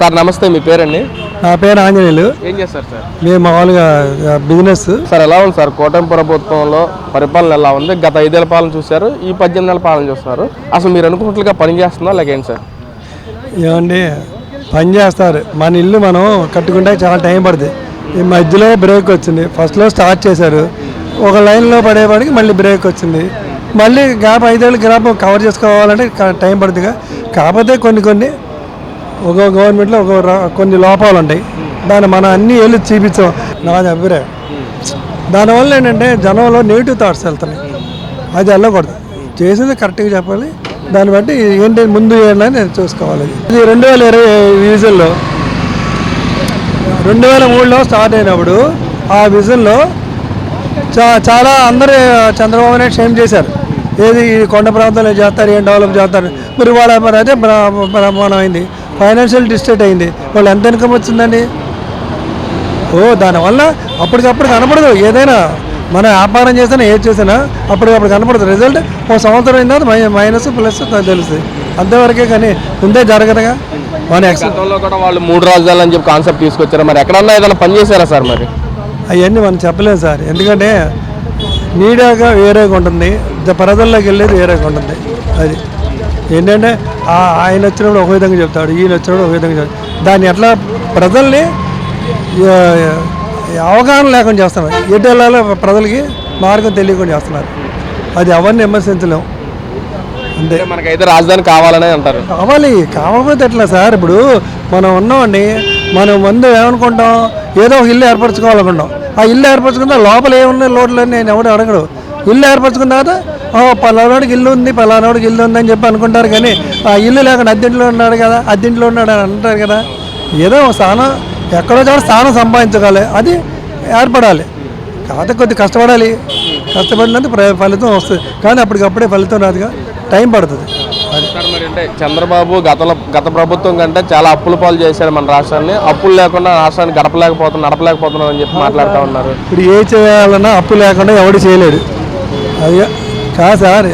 Sir నమస్తే మీ పేరండి? నా పేరు ఆంజనేయులు. ఏం చేస్తారు సార్? మేము మామూలుగా బిజినెస్ సార్ ఎలా ఉంది సార్? కూటమి ప్రభుత్వంలో పరిపాలన ఎలా ఉంది? గత ఐదేళ్ళ పాలన చూశారు ఈ పద్దెనిమిది నెలల పాలన చూస్తున్నారు. అసలు మీరు అనుకున్నట్లుగా పని చేస్తుందా లేక ఏంటి సార్? ఏమండి పని చేస్తారు. మన ఇల్లు మనం కట్టుకుంటే చాలా టైం పడుతుంది ఈ మధ్యలో బ్రేక్ వచ్చింది. ఫస్ట్లో స్టార్ట్ చేశారు. ఒక లైన్లో పడేవాడికి మళ్ళీ బ్రేక్ వచ్చింది. మళ్ళీ గ్యాప్ ఐదేళ్ళు గ్యాప్ కవర్ చేసుకోవాలంటే టైం పడుతుందిగా కాకపోతే కొన్ని కొన్ని ఒక గవర్నమెంట్లో ఒక కొన్ని లోపాలు ఉంటాయి. దాన్ని మనం అన్ని ఏళ్ళు చూపించాం. నాది అభిప్రాయం. దానివల్ల ఏంటంటే జనంలో నెగిటివ్ థాట్స్ వెళ్తున్నాయి. అది వెళ్ళకూడదు. చేసింది కరెక్ట్గా చెప్పాలి. దాన్ని బట్టి ఏంటి ముందు ఏంటని నేను చూసుకోవాలి. ఇది రెండు వేల ఇరవై విజన్లో రెండు వేల మూడులో స్టార్ట్ అయినప్పుడు ఆ విజన్లో చా చాలా అందరూ చంద్రబాబు నాయుడు క్షేమ్ చేశారు. ఏది కొండ ప్రాంతంలో చేస్తారు ఏం డెవలప్ చేస్తారు. మరి వాళ్ళ మరి అదే ఫైనాన్షియల్ డిస్టేట్ అయింది. వాళ్ళు ఎంత ఇన్కమ్ వచ్చిందండి? ఓ దానివల్ల అప్పటికప్పుడు కనపడదు. ఏదైనా మనం వ్యాపారం చేసినా ఏది చేసినా అప్పటికప్పుడు కనపడదు. రిజల్ట్ ఒక సంవత్సరం అయిన తర్వాత మైనస్ ప్లస్ తెలుస్తుంది అంతవరకే కానీ ముందే జరగదుగా? మన గతంలో కూడా వాళ్ళు మూడు రాజధానులు అని చెప్పి కాన్సెప్ట్ తీసుకొచ్చారు? మరి ఎక్కడన్నా ఏదైనా పని చేశారా సార్ మరి? అవన్నీ మనం చెప్పలేము సార్. ఎందుకంటే మీడియాగా వేరేగా ఉంటుంది. ప్రజల్లోకి వెళ్ళేది వేరేగా ఉంటుంది. అది. ఏంటంటే ఆ- ఆయన వచ్చినప్పుడు ఒక విధంగా చెప్తాడు ఈయన వచ్చినప్పుడు ఒక విధంగా చెప్తాడు. దాన్ని ఎట్లా ప్రజల్ని అవగాహన లేకుండా చేస్తున్నారు. ఎటు వెళ్ళాలో ప్రజలకి మార్గం తెలియకుండా చేస్తున్నారు. అది ఎవరిని విమర్శించలేము అంతే. మనకైతే రాజధాని కావాలనే అంటారు. కావాలి కాకపోతే ఎట్లా సార్? ఇప్పుడు మనం ఉన్నామండి మనం ముందు ఏమనుకుంటాం? ఏదో ఒక ఇల్లు ఏర్పరచుకోవాలనుకుంటాం. ఆ ఇల్లు ఏర్పరచుకున్న లోపల ఏమున్నాయి లోట్లు అని నేను ఎవడు అడగడు. ఇల్లు ఏర్పరచుకున్న తర్వాత "ఓ, పలానాడికి ఇల్లు ఉంది పలానాడికి ఇల్లు ఉంది అని చెప్పి అనుకుంటారు కానీ ఆ ఇల్లు లేకుండా అద్దెంట్లో ఉన్నాడు కదా అద్దెంట్లో ఉన్నాడు అని అంటారు కదా. ఏదో ఒక స్థానం ఎక్కడో చోట స్థానం సంపాదించగలి అది ఏర్పడాలి. కాకపోతే కొద్ది కష్టపడాలి. కష్టపడినందుకు ప్ర- ఫలితం వస్తుంది. కానీ అప్పటికప్పుడే ఫలితం రాదుగా టైం పడుతుంది. అంటే చంద్రబాబు గతంలో గత ప్రభుత్వం కంటే చాలా అప్పుల పాలు చేశారు మన రాష్ట్రాన్ని. అప్పులు లేకుండా రాష్ట్రాన్ని గడపలేకపోతున్నారు నడపలేకపోతున్నారు అని చెప్పి మాట్లాడుతూ ఉన్నారు. ఇప్పుడు ఏ చేయాలన్నా అప్పు లేకుండా ఎవడు చేయలేడు. అది కాదు సార్?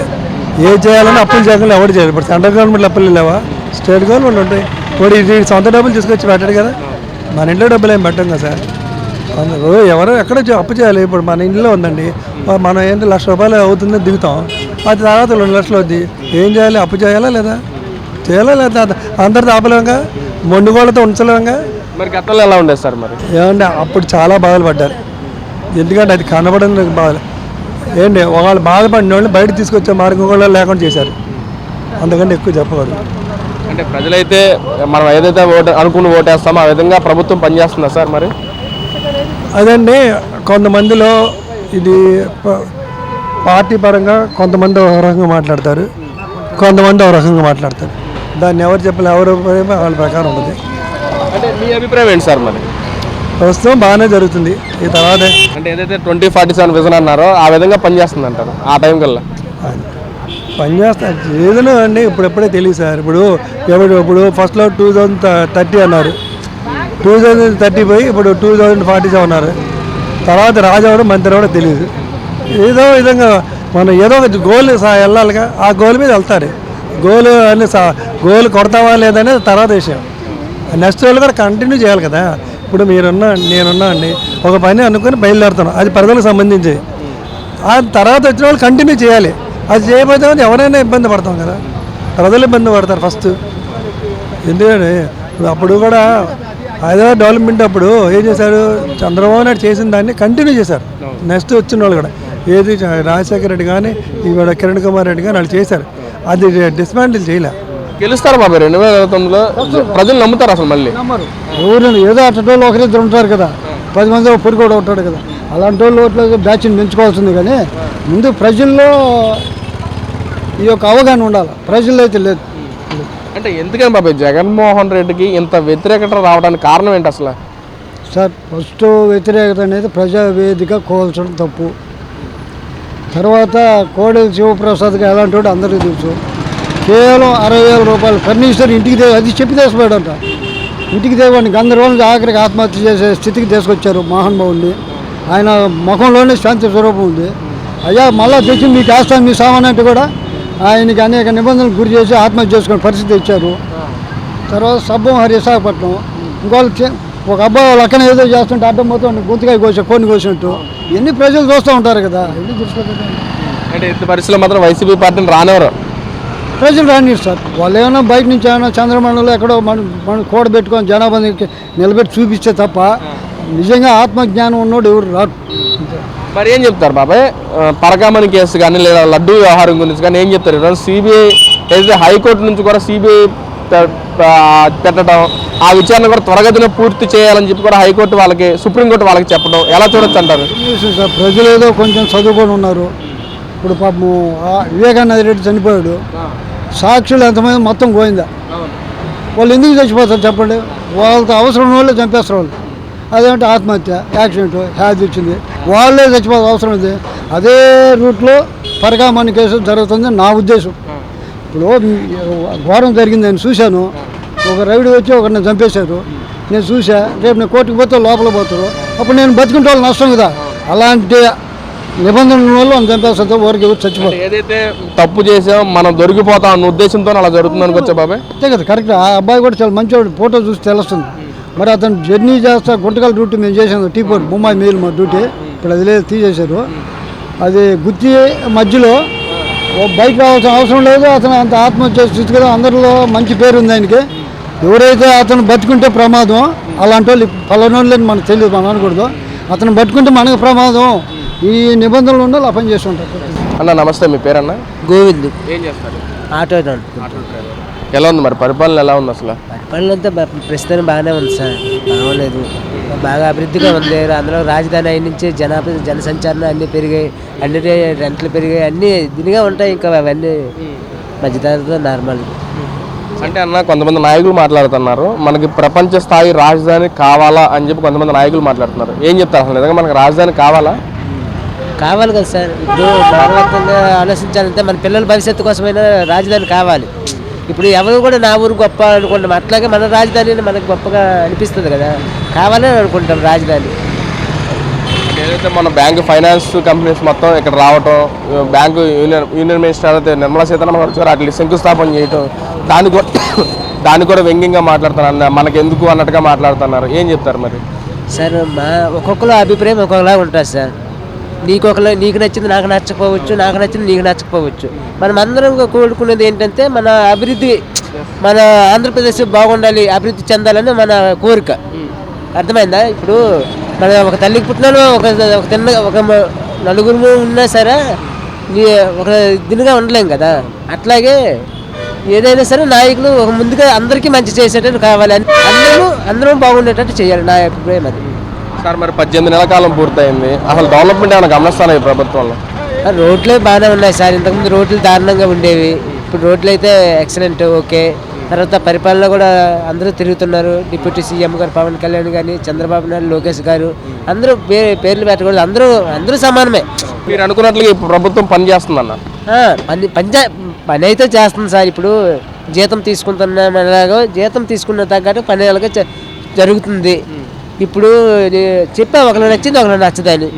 ఏ చేయాలన్నా అప్పులు చేయకుండా ఎవడు చేయలేడు ఇప్పుడు సెంట్రల్ గవర్నమెంట్ అప్పులు లేవా? స్టేట్ గవర్నమెంట్ ఉంటాయి. ఇప్పుడు ఇది సొంత డబ్బులు తీసుకొచ్చి పెట్టాడు కదా. మన ఇంట్లో డబ్బులు ఏం పెట్టం కదా సార్? అందరూ ఎవరో ఎక్కడ అప్పు చేయాలి. ఇప్పుడు మన ఇంట్లో ఉందండి. మనం ఏంటి లక్ష రూపాయలు అవుతుందో దిగుతాం. అది తర్వాత రెండు లక్షలు అవుద్ది. ఏం చేయాలి? అప్పు చేయాలా లేదా? చేయాలా లేదా? అందరితో ఆపలేంగా మొండుగోళ్ళతో ఉంచలేంగా మరి గతంలో ఎలా ఉండేది సార్ మరి? ఏమంటే అప్పుడు చాలా బాధలు పడ్డారు. ఎందుకంటే అది కనబడని బాధ ఏంటి వాళ్ళు బాధపడిన వాళ్ళు బయట తీసుకొచ్చే మార్గం కూడా లేకుండా చేశారు. అంతకంటే ఎక్కువ చెప్పకూడదు. అంటే ప్రజలైతే మనం ఏదైతే ఓటు అనుకుని ఓటేస్తామో ఆ విధంగా ప్రభుత్వం పనిచేస్తుందా సార్ మరి? అదండి కొంతమందిలో ఇది పార్టీ పరంగా కొంతమంది ఒక రకంగా మాట్లాడతారు కొంతమంది ఒక రకంగా మాట్లాడతారు. దాన్ని ఎవరు చెప్పలే ఎవరు వాళ్ళ ప్రకారం ఉంటుంది. అంటే మీ అభిప్రాయం ఏంటి సార్ మరి? ప్రస్తుతం బాగానే జరుగుతుంది. ఈ తర్వాత. అంటే ఏదైతే ట్వంటీ ఫార్టీ సెవెన్ విజన్ అన్నారో ఆ విధంగా పనిచేస్తుంది అంటారు ఆ టైం కల్లా? పని చేస్తా ఏదైనా అండి ఇప్పుడు ఎప్పుడే తెలియదు సార్. ఇప్పుడు ఎవడు ఇప్పుడు ఫస్ట్లో టూ థౌజండ్ థర్టీ అన్నారు. టూ థౌజండ్ థర్టీ పోయి ఇప్పుడు టూ థౌజండ్ ఫార్టీ సెవెన్ అన్నారు. తర్వాత రాజు అవడం మంత్రి అవడం తెలియదు. ఏదో విధంగా మనం ఏదో ఒక గోల్ వెళ్ళాలిగా. ఆ గోల్ మీద వెళ్తారు. గోల్ అని గోల్ కొడతావా లేదనేది తర్వాత విషయం. నెక్స్ట్ వాళ్ళు కూడా కంటిన్యూ చేయాలి కదా. ఇప్పుడు మీరున్నా నేనున్నా అండి. ఒక పని అనుకుని బయలుదేరుతాను. అది ప్రజలకు సంబంధించి. ఆ తర్వాత వచ్చిన వాళ్ళు కంటిన్యూ చేయాలి. అది చేయకపోతే మాత్రం ఎవరైనా ఇబ్బంది పడతాం కదా. ప్రజలు ఇబ్బంది పడతారు ఫస్ట్ ఎందుకంటే అప్పుడు కూడా హైదరాబాద్ డెవలప్మెంట్ అప్పుడు ఏం చేశారు? చంద్రబాబు నాయుడు చేసిన దాన్ని కంటిన్యూ చేశారు. నెక్స్ట్ వచ్చిన వాళ్ళు కూడా. ఏది రాజశేఖర రెడ్డి కానీ ఇవాళ కిరణ్ కుమార్ రెడ్డి కానీ వాళ్ళు చేశారు. అది డిస్మాంటిల్ చేయలే. గెలుస్తారు బాబు? రెండు వేల ఇరవై తొమ్మిదిలో ప్రజలు నమ్ముతారు అసలు మళ్ళీ? ఎవరు ఏదో అటువంటి వాళ్ళు ఒకరిద్దరు ఉంటారు కదా. పది మంది పొడి కూడా ఉంటాడు కదా. అలాంటి వాళ్ళు ఓట్లు బ్యాచ్ని పెంచుకోవాల్సింది కానీ ముందు ప్రజల్లో ఈ యొక్క అవగాహన ఉండాలి. ప్రజల్లో అయితే లేదు. అంటే ఎందుకని బాబాయ్ జగన్మోహన్ రెడ్డికి ఇంత వ్యతిరేకత రావడానికి కారణం ఏంటి అసలు? సార్ ఫస్ట్ వ్యతిరేకత అనేది ప్రజావేదిక కోల్చడం తప్పు. తర్వాత కోడెల శివప్రసాద్గా ఎలాంటి వాడు అందరికీ తెలుసు. కేవలం అరవై వేల రూపాయలు. ఫర్నిచర్ ఇంటికి తే అది చెప్పి తీసుకుపోయాడంట ఇంటికి దేవాడిని గందరగోళం ఆఖరికి ఆత్మహత్య చేసే స్థితికి తీసుకొచ్చారు మోహన్బాబుని ఆయన ముఖంలోనే శాంతి స్వరూపం ఉంది. అయ్యా మళ్ళా తెచ్చి మీకు వేస్తాను మీ సామాన్ అంటే కూడా ఆయనకి అనేక నిబంధనలకు గురి చేసి ఆత్మహత్య చేసుకునే పరిస్థితి ఇచ్చారు తర్వాత సబ్బం హరి విశాఖపట్నం. ఇంకోళ్ళు ఒక అబ్బాయి వాళ్ళ అక్కన ఏదో చేస్తుంటే అడ్డం పోతుంటే గుంతకాయ కోసా కొన్ని కోసినట్టు. ఎన్ని ప్రజలు చూస్తూ ఉంటారు కదా. ఎన్ని తెలుసుకోవాలి అంటే ఇంత పరిస్థితుల్లో మాత్రం వైసీపీ పార్టీని రానివ్వరు. ప్రజలు రానిరు సార్. వాళ్ళు ఏమైనా బయట నుంచి ఏమైనా చంద్రమండలంలో ఎక్కడో మనం మనం కూడబెట్టుకొని జనాభాకి నిలబెట్టి చూపిస్తే తప్ప నిజంగా ఆత్మజ్ఞానం ఉన్నోడు ఎవరు రారు. మరి ఏం చెప్తారు బాబాయ్? ఆ, పరకామణి కేసు కానీ లేదా లడ్డూ వ్యవహారం గురించి కానీ ఏం చెప్తారు? ఈరోజు సిబిఐ ఏదైతే హైకోర్టు నుంచి కూడా సిబిఐ పెట్టడం ఆ విచారణ కూడా త్వరగతిన పూర్తి చేయాలని చెప్పి కూడా హైకోర్టు వాళ్ళకి సుప్రీంకోర్టు వాళ్ళకి చెప్పడం ఎలా చూడొచ్చు అంటారు? ప్రజలు ఏదో కొంచెం చదువుకొని ఉన్నారు. ఇప్పుడు పాపము వివేకానంద రెడ్డి చనిపోయాడు. సాక్షులు ఎంతమంది మొత్తం పోయిందా వాళ్ళు ఎందుకు చచ్చిపోతారు చెప్పండి? వాళ్ళతో అవసరం ఉన్న వాళ్ళే చంపేస్తారు వాళ్ళు. అదేంటే ఆత్మహత్య యాక్సిడెంట్ హ్యాజ్ వచ్చింది వాళ్ళే చచ్చిపోతే అవసరం ఉంది. అదే రూట్లో పరకామణి కేసు జరుగుతుంది నా ఉద్దేశం. ఇప్పుడు ఘోరం జరిగింది నేను చూశాను. ఒక రైడు వచ్చి ఒకరిని చంపేశారు. నేను చూసా రేపు నేను కోర్టుకు పోతే లోపల పోతారు. అప్పుడు నేను బతుకుంటే వాళ్ళు నష్టం కదా. అలాంటి నిబంధనల చంపేస్తారు ఊరికి ఎవరు చచ్చిపోతారు ఏదైతే తప్పు చేసాం మనం దొరికిపోతాం అన్న ఉద్దేశంతో అలా జరుగుతుంది అనుకోవచ్చా బాబాయ్? అంతే కదా కరెక్ట్ ఆ అబ్బాయి కూడా చాలా మంచివాడు ఫోటో చూసి తెలుస్తుంది. మరి అతను జర్నీ చేస్తా గుంటకల్ డ్యూటీ మేము చేసాము టీ పోర్ట్ ముంబై మెయిల్ మా డ్యూటీ ఇప్పుడు అది లేదు తీసేశారు. అది గుత్తి మధ్యలో ఓ బైక్ రావాల్సిన అవసరం లేదు అతను అంత ఆత్మహత్య స్థితి కదా అందరిలో మంచి పేరు ఉంది ఆయనకి. ఎవరైతే అతను బతుకుంటే ప్రమాదం అలాంటి వాళ్ళు పలానోళ్ళని మనకు తెలియదు మనం అనకూడదు. అతను బతుకుంటే మనకు ప్రమాదం. ఈ నిబంధనలు ఆ పని చేసి ఉంటారు. అన్న నమస్తే మీ పేరన్న? గోవింద్. ఏం చేస్తారు? ఆటో ఎలా ఉంది మరి? పరిపాలన ఎలా ఉంది అసలు? పరిపాలనంతా బా- ప్రస్తుతం బాగానే ఉంది సార్. పర్వాలేదు బాగా అభివృద్ధిగా ఉంది. అందులో రాజధాని అయిన నుంచి జనాభా జనసంచారణ అన్నీ పెరిగాయి. అన్ని రెంట్లు పెరిగాయి. అన్నీ దీనిగా ఉంటాయి. ఇంకా అవన్నీ మధ్యతరగతితో నార్మల్. అంటే అన్న కొంతమంది నాయకులు మాట్లాడుతున్నారు. మనకి ప్రపంచ స్థాయి రాజధాని కావాలా అని చెప్పి కొంతమంది నాయకులు మాట్లాడుతున్నారు. ఏం చెప్తారు అసలు? నిజంగా మనకి రాజధాని కావాలా? కావాలి కదా సార్. ఇప్పుడు మానవత్వంగా ఆలోచించాలంటే మన పిల్లల భవిష్యత్తు కోసమైనా రాజధాని కావాలి. ఇప్పుడు ఎవరు కూడా నా ఊరు గొప్ప అనుకుంటాం అట్లాగే మన రాజధాని మనకు గొప్పగా అనిపిస్తుంది కదా. కావాలని అనుకుంటాం రాజధాని. ఏదైతే మన బ్యాంక్ ఫైనాన్స్ కంపెనీస్ మొత్తం ఇక్కడ రావటం బ్యాంకు యూనియన్ యూనియన్ మినిస్టర్ అయితే నిర్మలా సీతారామన్ గారు అట్లా శంకుస్థాపన చేయటం దాన్ని కూడా దాన్ని కూడా వ్యంగ్యంగా మాట్లాడుతున్నారు అన్న మనకి ఎందుకు అన్నట్టుగా మాట్లాడుతున్నారు. ఏం చెప్తారు మరి? సార్ మా ఒక్కొక్కరు అభిప్రాయం ఒక్కొక్కలా ఉంటుంది సార్. నీకు ఒక నీకు నచ్చింది నాకు నచ్చకపోవచ్చు నాకు నచ్చింది నీకు నచ్చకపోవచ్చు. మనం అందరం కోరుకునేది ఏంటంటే మన అభివృద్ధి మన ఆంధ్రప్రదేశ్ బాగుండాలి అభివృద్ధి చెందాలని మన కోరిక. అర్థమైందా? ఇప్పుడు మన ఒక తల్లికి పుట్టిన ఒక ఒక తిన్న ఒక నలుగురు ఉన్నా సరే నీ ఒక దీనిగా ఉండలేం కదా. అట్లాగే ఏదైనా సరే నాయకులు ఒక ముందుగా అందరికీ మంచి చేసేటట్టు కావాలి అందరూ అందరం బాగుండేటట్టు చేయాలి నా అభిప్రాయం అది. సార్ మరి పద్దెనిమిది నెలల కాలం పూర్తయింది. అసలు డెవలప్మెంట్ ఏమైనా గమనిస్తాను ఈ ప్రభుత్వంలో? రోడ్లే బాగానే ఉన్నాయి సార్. ఇంతకుముందు రోడ్లు దారుణంగా ఉండేవి. ఇప్పుడు రోడ్లు అయితే ఎక్సలెంట్ ఓకే. తర్వాత పరిపాలన కూడా అందరూ తిరుగుతున్నారు. డిప్యూటీ సీఎం గారు పవన్ కళ్యాణ్ కానీ చంద్రబాబు నాయుడు లోకేష్ గారు. అందరూ పే పేర్లు పెట్టకూడదు. అందరూ అందరూ సమానమే. మీరు అనుకున్నట్లుగా ప్రభుత్వం పనిచేస్తుందన్న ఆ, పని పని పని అయితే చేస్తుంది సార్. ఇప్పుడు జీతం తీసుకుంటున్నాం ఎలాగో జీతం తీసుకున్న తగ్గట్టు పని అలాగే జరుగుతుంది. ఇప్పుడు చెప్పా ఒకళ్ళు నచ్చింది ఒకళ్ళు నచ్చదని